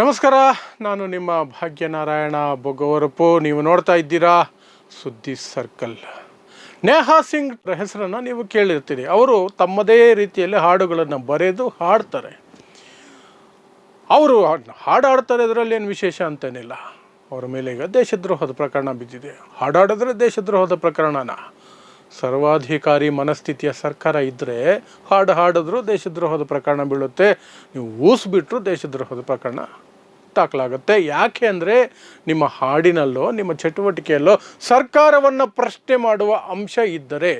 ನಮಸ್ಕಾರ, ನಾನು ನಿಮ್ಮ ಭಾಗ್ಯನಾರಾಯಣ ಬೊಗವರಪು ನೀವು ನೋಡ್ತಾ ಇದ್ದೀರಾ ಸುದ್ದಿ ಸರ್ಕಲ್. ನೇಹಾ ಸಿಂಗ್ ಹೆಸರನ್ನು ನೀವು ಕೇಳಿರ್ತೀರಿ. ಅವರು ತಮ್ಮದೇ ರೀತಿಯಲ್ಲಿ ಹಾಡುಗಳನ್ನು ಬರೆದು ಹಾಡ್ತಾರೆ. ಅವರು ಹಾಡು ಹಾಡ್ತಾರೆ ಅದರಲ್ಲಿ ಏನು ವಿಶೇಷ ಅಂತೇನಿಲ್ಲ. ಅವರ ಮೇಲೆ ಈಗ ದೇಶದ್ರೋಹದ ಪ್ರಕರಣ ಬಿದ್ದಿದೆ. ಹಾಡಾಡಿದ್ರೆ ದೇಶದ್ರೋಹದ ಪ್ರಕರಣನ. ಸರ್ವಾಧಿಕಾರಿ ಮನಸ್ಥಿತಿಯ ಸರ್ಕಾರ ಇದ್ದರೆ ಹಾಡು ಹಾಡಿದ್ರು ದೇಶದ್ರೋಹದ ಪ್ರಕರಣ ಬೀಳುತ್ತೆ. ನೀವು ಊಸ್ಬಿಟ್ರು ದೇಶದ್ರೋಹದ ಪ್ರಕರಣ. ದಾಖಲಾಗುತ್ತೆ ಯಾಕೆ ಅಂದರೆ ನಿಮ್ಮ ಹಾಡಿನಲ್ಲೋ, ನಿಮ್ಮ ಚಟುವಟಿಕೆಯಲ್ಲೋ ಸರ್ಕಾರವನ್ನು ಪ್ರಶ್ನೆ ಮಾಡುವ ಅಂಶ ಇದ್ದರೆ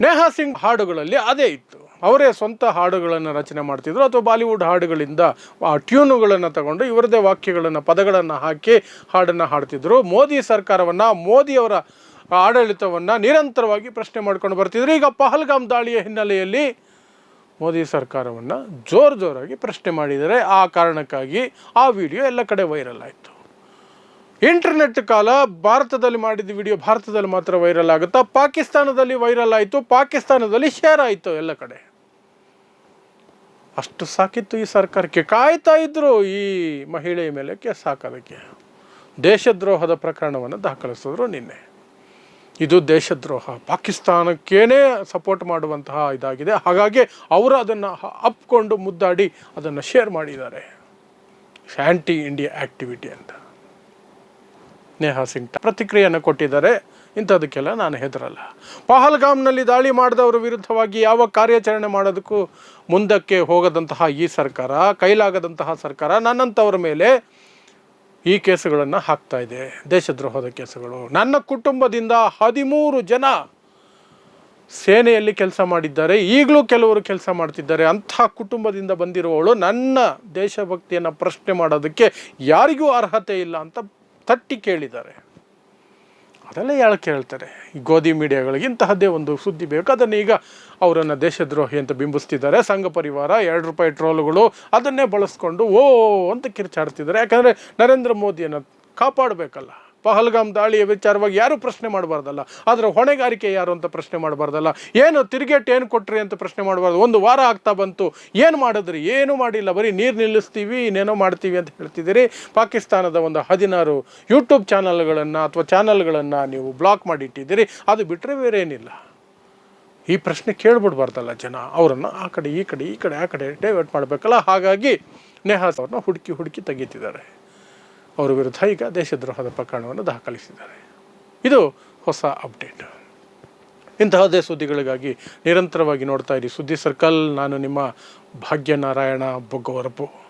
ನೇಹಾ ಸಿಂಗ್ ಹಾಡುಗಳಲ್ಲಿ ಅದೇ ಇತ್ತು. ಅವರೇ ಸ್ವಂತ ಹಾಡುಗಳನ್ನು ರಚನೆ ಮಾಡ್ತಿದ್ರು ಅಥವಾ ಬಾಲಿವುಡ್ ಹಾಡುಗಳಿಂದ ಆ ಟ್ಯೂನುಗಳನ್ನು ತಗೊಂಡು ಇವರದೇ ವಾಕ್ಯಗಳನ್ನು, ಪದಗಳನ್ನು ಹಾಕಿ ಹಾಡನ್ನು ಹಾಡ್ತಿದ್ರು. ಮೋದಿ ಸರ್ಕಾರವನ್ನು ಮೋದಿಯವರ ಆಡಳಿತವನ್ನು ನಿರಂತರವಾಗಿ ಪ್ರಶ್ನೆ ಮಾಡ್ಕೊಂಡು ಬರ್ತಿದ್ರು. ಈಗ ಪಹಲ್ಗಾಮ್ ದಾಳಿಯ ಹಿನ್ನೆಲೆಯಲ್ಲಿ ಮೋದಿ ಸರ್ಕಾರವನ್ನು ಜೋರು ಜೋರಾಗಿ ಪ್ರಶ್ನೆ ಮಾಡಿದರೆ ಆ ಕಾರಣಕ್ಕಾಗಿ ಆ ವಿಡಿಯೋ ಎಲ್ಲ ಕಡೆ ವೈರಲ್ ಆಯಿತು. ಇಂಟರ್ನೆಟ್ ಕಾಲ ಭಾರತದಲ್ಲಿ ಮಾಡಿದ ವಿಡಿಯೋ ಭಾರತದಲ್ಲಿ ಮಾತ್ರ ವೈರಲ್ ಆಗುತ್ತಾ? ಪಾಕಿಸ್ತಾನದಲ್ಲಿ ವೈರಲ್ ಆಯಿತು, ಪಾಕಿಸ್ತಾನದಲ್ಲಿ ಶೇರ್ ಆಯಿತು ಎಲ್ಲ ಕಡೆ. ಅಷ್ಟು ಸಾಕಿತ್ತು ಈ ಸರ್ಕಾರಕ್ಕೆ. ಕಾಯ್ತಾ ಇದ್ರು ಈ ಮಹಿಳೆಯ ಮೇಲೆ ಕೇಸ್ ಹಾಕೋದಕ್ಕೆ ದೇಶದ್ರೋಹದ ಪ್ರಕರಣವನ್ನು ದಾಖಲಿಸಿದ್ರು ನಿನ್ನೆ. ಇದು ದೇಶದ್ರೋಹ. ಪಾಕಿಸ್ತಾನಕ್ಕೇನೆ ಸಪೋರ್ಟ್ ಮಾಡುವಂತಹ ಇದಾಗಿದೆ. ಹಾಗಾಗಿ ಅವರು ಅದನ್ನು ಅಪ್ಕೊಂಡು ಮುದ್ದಾಡಿ ಅದನ್ನು ಶೇರ್ ಮಾಡಿದ್ದಾರೆ. ಆ್ಯಂಟಿ ಇಂಡಿಯಾ ಆ್ಯಕ್ಟಿವಿಟಿ ಅಂತ. ನೇಹಾ ಸಿಂಗ್ ಪ್ರತಿಕ್ರಿಯೆಯನ್ನು ಕೊಟ್ಟಿದ್ದಾರೆ. ಇಂಥದಕ್ಕೆಲ್ಲ ನಾನು ಹೆದರಲ್ಲ. ಪಹಲ್ಗಾಮ್ನಲ್ಲಿ ದಾಳಿ ಮಾಡಿದವರ ವಿರುದ್ಧವಾಗಿ ಯಾವ ಕಾರ್ಯಾಚರಣೆ ಮಾಡೋದಕ್ಕೂ ಮುಂದಕ್ಕೆ ಹೋಗದಂತಹ ಈ ಸರ್ಕಾರ, ಕೈಲಾಗದಂತಹ ಸರ್ಕಾರ ನನ್ನಂಥವ್ರ ಮೇಲೆ ಈ ಕೇಸುಗಳನ್ನು ಹಾಕ್ತಾ ಇದೆ, ದೇಶದ್ರೋಹದ ಕೇಸುಗಳು. ನನ್ನ ಕುಟುಂಬದಿಂದ ಹದಿಮೂರು ಜನ ಸೇನೆಯಲ್ಲಿ ಕೆಲಸ ಮಾಡಿದ್ದಾರೆ, ಈಗಲೂ ಕೆಲವರು ಕೆಲಸ ಮಾಡ್ತಿದ್ದಾರೆ, ಅಂಥ ಕುಟುಂಬದಿಂದ ಬಂದಿರುವವಳು ನನ್ನ ದೇಶಭಕ್ತಿಯನ್ನು ಪ್ರಶ್ನೆ ಮಾಡೋದಕ್ಕೆ ಯಾರಿಗೂ ಅರ್ಹತೆ ಇಲ್ಲ ಅಂತ ತಟ್ಟಿ ಕೇಳಿದ್ದಾರೆ. ಅದೆಲ್ಲ ಯಾಳು ಹೇಳ್ತಾರೆ ಈ ಗೋಧಿ ಮೀಡಿಯಾಗಳಿಗೆ ಇಂತಹದ್ದೇ ಒಂದು ಸುದ್ದಿ ಬೇಕು. ಅದನ್ನು ಈಗ ಅವರನ್ನು ದೇಶದ್ರೋಹಿ ಅಂತ ಬಿಂಬಿಸ್ತಿದ್ದಾರೆ. ಸಂಘ ಪರಿವಾರ, ಎರಡು ರೂಪಾಯಿ ಟ್ರೋಲ್ಗಳು, ಅದನ್ನೇ ಬಳಸ್ಕೊಂಡು ಓ ಅಂತ ಕಿರ್ಚಾಡ್ತಿದ್ದಾರೆ. ಯಾಕಂದರೆ ನರೇಂದ್ರ ಮೋದಿಯನ್ನು ಕಾಪಾಡಬೇಕಲ್ಲ. ಪಹಲ್ಗಾಮ್ ದಾಳಿಯ ವಿಚಾರವಾಗಿ ಯಾರು ಪ್ರಶ್ನೆ ಮಾಡಬಾರ್ದಲ್ಲ. ಅದರ ಹೊಣೆಗಾರಿಕೆ ಯಾರು ಅಂತ ಪ್ರಶ್ನೆ ಮಾಡಬಾರ್ದಲ್ಲ. ಏನು ತಿರುಗೇಟ್ ಏನು ಕೊಟ್ರಿ ಅಂತ ಪ್ರಶ್ನೆ ಮಾಡಬಾರ್ದು. ಒಂದು ವಾರ ಆಗ್ತಾ ಬಂತು. ಏನು ಮಾಡಿದ್ರಿ? ಏನು ಮಾಡಿಲ್ಲ. ಬರೀ ನೀರು ನಿಲ್ಲಿಸ್ತೀವಿ, ಇನ್ನೇನೋ ಮಾಡ್ತೀವಿ ಅಂತ ಹೇಳ್ತಿದ್ದೀರಿ. ಪಾಕಿಸ್ತಾನದ ಒಂದು ಹದಿನಾರು ಯೂಟ್ಯೂಬ್ ಚಾನಲ್ಗಳನ್ನು ಅಥವಾ ಚಾನಲ್ಗಳನ್ನು ನೀವು ಬ್ಲಾಕ್ ಮಾಡಿಟ್ಟಿದ್ದೀರಿ. ಅದು ಬಿಟ್ಟರೆ ಬೇರೆ ಏನಿಲ್ಲ ಈ ಪ್ರಶ್ನೆ ಕೇಳ್ಬಿಡ್ಬಾರ್ದಲ್ಲ ಜನ. ಅವರನ್ನು ಆ ಕಡೆ, ಈ ಕಡೆ ಈ ಕಡೆ, ಆ ಕಡೆ, ಡೈವರ್ಟ್ ಮಾಡಬೇಕಲ್ಲ. ಹಾಗಾಗಿ ನೇಹಾಸ್ ಅವ್ರನ್ನ ಹುಡುಕಿ ಹುಡುಕಿ ತೆಗಿತಿದ್ದಾರೆ. ಅವರ ವಿರುದ್ಧ ಈಗ ದೇಶದ್ರೋಹದ ಪ್ರಕರಣವನ್ನು ದಾಖಲಿಸಿದ್ದಾರೆ. ಇದು ಹೊಸ ಅಪ್ಡೇಟ್. ಇಂತಹದ್ದೇ ಸುದ್ದಿಗಳಿಗಾಗಿ ನಿರಂತರವಾಗಿ ನೋಡ್ತಾ ಇರಿ ಸುದ್ದಿ ಸರ್ಕಲ್. ನಾನು ನಿಮ್ಮ ಭಾಗ್ಯನಾರಾಯಣ ಬೊಗ್ಗವರಪು.